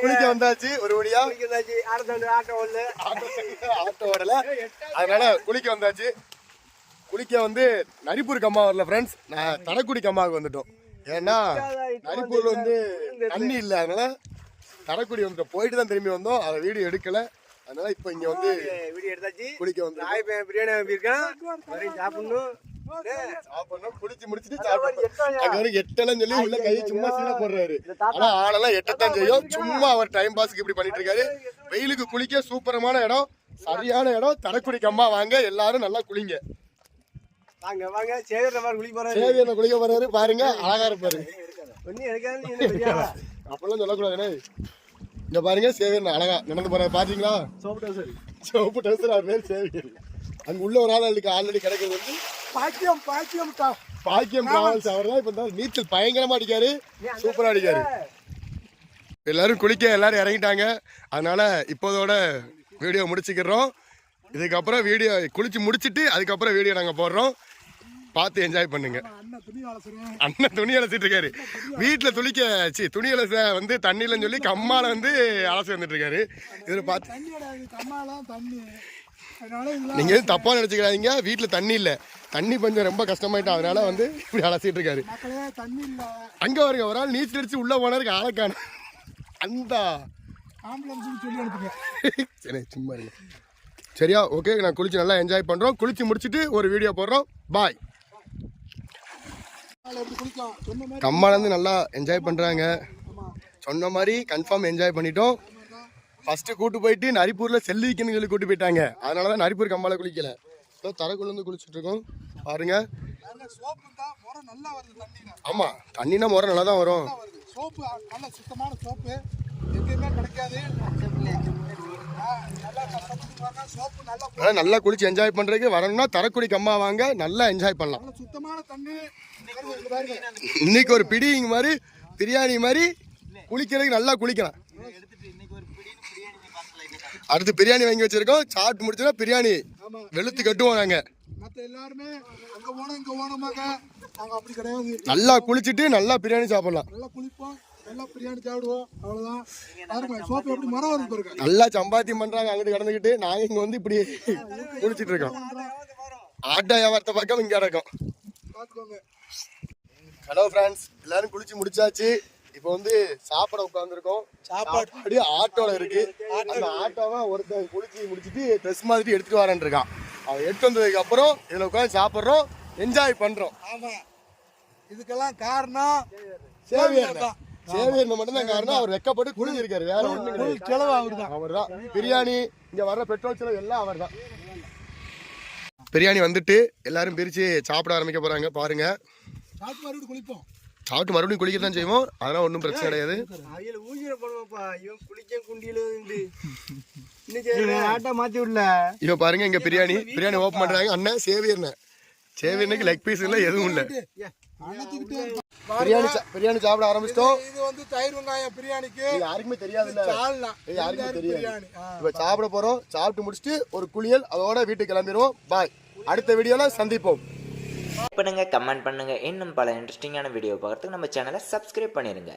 குளிக்க வந்தாச்சு. ஒரு வழியா. ஆட்டோ ஒண்ணு ஆட்டோ ஓடல. அதனால குளிக்க வந்தாச்சு. குளிக்க வந்து நரிப்பூர் கம்மா வரல ஃப்ரெண்ட்ஸ் நான் தடக்குடி கம்மாவுக்கு வந்துட்டோம். ஏன்னா நரிப்பூர்ல வந்து தண்ணி இல்லை. அதனால தடக்குடி வந்துட்டோம் போயிட்டு தான் திரும்பி வந்தோம். அதை வீடியோ எடுக்கல. அதனால இப்போ இங்க வந்து வீடியோ எடுத்தாச்சு. குளிக்க வந்து பிரியாணி சாப்பிடணும் சாப்பிடணும். குளிச்சு முடிச்சுட்டு எட்டலாம் சொல்லி உள்ள கையை சும்மா சீன போடுறாரு. ஆனா ஆளெல்லாம் எட்டத்தான் செய்யும். சும்மா அவர் டைம் பாஸ்க்கு இப்படி பண்ணிட்டு இருக்காரு வெயிலுக்கு குளிக்க சூப்பரமான இடம். சரியான இடம். தடக்குடி கம்மா வாங்க. எல்லாரும் நல்லா குளிங்க. வாங்க வாங்க. குளிக்க போறாரு. சேவியனை குளிக்க போறாரு. பாருங்க அழகா இருப்பாரு. அப்பெல்லாம் சொல்லக்கூடாதுண்ணே இங்க பாருங்க சேவியன் அழகா நடந்து போறாரு. பாத்தீங்களா? சோப்பிட்டா சரி சோப்பு டவுசர் அவர் பேர் சேவியன் அங்க உள்ள ஒரு ஆள் ஆல்ரெடி கிடைக்கிறது வந்து பாக்கியம் பாக்கியம் பாக்கியம் டிராவல்ஸ் அவர் தான் இப்போ நீச்சல் பயங்கரமா அடிக்காரு. சூப்பரா அடிக்காரு. எல்லாரும் குளிக்க எல்லாரும் இறங்கிட்டாங்க. அதனால இப்போதோட வீடியோ முடிச்சுக்கிறோம். இதுக்கப்புறம் வீடியோ குளிச்சு முடிச்சிட்டு அதுக்கப்புறம் வீடியோ நாங்கள் போடுறோம். பார்த்து என்ஜாய் பண்ணுங்க. அண்ணன் துணி அலசிட்டு இருக்காரு. வீட்டில் துளிக்க சி துணி அலச வந்து தண்ணியிலன்னு சொல்லி கம்மால வந்து அலசி வந்துட்டு இருக்காரு. இதில் பார்த்து தண்ணி கிடையாது கம்மாலாம் தண்ணி அதனால இதெல்லாம் நீங்க எதுவும் தப்பா நினைச்சுக்கிறாதீங்க வீட்டில் தண்ணி இல்லை. தண்ணி கொஞ்சம் ரொம்ப கஷ்டமாயிட்டோம் அதனால வந்து இப்படி அலசிட்டு இருக்காரு. அங்க வருங்க ஒரு ஆள் நீச்சல் அடிச்சு உள்ள போனதுக்கு ஆளக்கான அந்த. சரி சும்மா இருங்க. சரியா? ஓகே நான் குளிச்சு நல்லா என்ஜாய் பண்றோம். குளிச்சு முடிச்சிட்டு ஒரு வீடியோ போடுறோம். பாய் கம்மாலேருந்து நல்லா என்ஜாய் பண்றாங்க. சொன்ன மாதிரி கன்ஃபார்ம் என்ஜாய் பண்ணிட்டோம். ஃபர்ஸ்ட்டு கூட்டு போயிட்டு நரிப்பூரில் செல்லிக்கன்னு சொல்லி கூட்டு போயிட்டாங்க. அதனால தான் நரிப்பூர் கம்பால குளிக்கல. இப்போ தரக்குள்ள குளிச்சுட்டு இருக்கோம். பாருங்க. ஆமாம் முறை நல்லா தண்ணினா முறை நல்லா தான் வரும். சோப்பு நல்ல சுத்தமான சோப்பு எங்கேயுமே கிடைக்காது நல்லா குளிச்சு என்ஜாய் பண்றதுக்கு வரணும்னா தரக்குடி கம்மா வாங்க நல்லா என்ஜாய் பண்ணலாம். இன்னைக்கு ஒரு பிடிங்க மாதிரி பிரியாணி மாதிரி குளிக்கிறதுக்கு நல்லா குளிக்கலாம். அடுத்து பிரியாணி வாங்கி வச்சிருக்கோம். சாப்பிட்டு முடிச்சோன்னா பிரியாணி வெளுத்து கட்டுவோம் நாங்க. நல்லா குளிச்சுட்டு நல்லா பிரியாணி சாப்பிடலாம். நல்லா சம்பாத்தியம் பண்றாங்க அங்கிட்டு கடந்துக்கிட்டு. நாங்க இங்க வந்து இப்படி குளிச்சிட்டு இருக்கோம். ஆட்டோ வியாபாரத்தை பக்கம் இங்க இருக்கும் ஹலோ ஃப்ரெண்ட்ஸ் எல்லாரும் குளிச்சு முடிச்சாச்சு. இப்போ வந்து சாப்பிட உட்காந்துருக்கோம் சாப்பாடு. அப்படியே ஆட்டோல இருக்கு. அந்த ஆட்டோவை ஒருத்தன் குளிச்சு முடிச்சிட்டு ட்ரெஸ் மாதிரி எடுத்துட்டு வரேன் இருக்கான். அவன் எடுத்து வந்ததுக்கு அப்புறம் இதுல உட்காந்து சாப்பிட்றோம் என்ஜாய் பண்றோம். ஆமா. இதுக்கெல்லாம் காரணம் சேவியர் சேவியர் மட்டும் தான். காரணம் அவர் வெக்கப்பட்டு குளிஞ்சிருக்காரு வேற கிடையாது செலவு அவர்தான். அவர் தான் பிரியாணி இங்க வர்ற பெட்ரோல் செலவு எல்லாம் அவர் தான் பிரியாணி வந்துட்டு எல்லாரும் பிரிச்சு சாப்பிட ஆரம்பிக்க போறாங்க. பாருங்க. குளிப்போம். சாப்பிட்டு மறுபடியும் குளிக்க தான் செய்வோம். அதெல்லாம் ஒன்றும் பிரச்சனை கிடையாது. இவன் பாருங்க இங்க பிரியாணி. பிரியாணி ஓப்பன் பண்றாங்க. அண்ணன் சேவியர்னு சேவியனுக்கு லெக் பீஸ் இல்ல எதுவும் இல்ல. பிரியாணி சா- பிரியாணி சாப்பிட ஆரம்பிச்சிட்டோம். இது வந்து தயிர் வெங்காயம் பிரியாணிக்கு. யாருக்குமே தெரியாது இல்ல சால்னா. இது யாருக்குமே தெரியாது. இப்போ சாப்பிட போறோம். சாப்பிட்டு முடிச்சுட்டு ஒரு குளியல் அதோட வீட்டுக்கு கிளம்பிடுவோம். பாய் அடுத்த வீடியோல சந்திப்போம். பண்ணுங்க கமெண்ட் பண்ணுங்க. இன்னும் பல இன்ட்ரெஸ்டிங்கான வீடியோ பார்க்குறதுக்கு நம்ம சேனலை சப்ஸ்கிரைப் பண்ணிருங்க.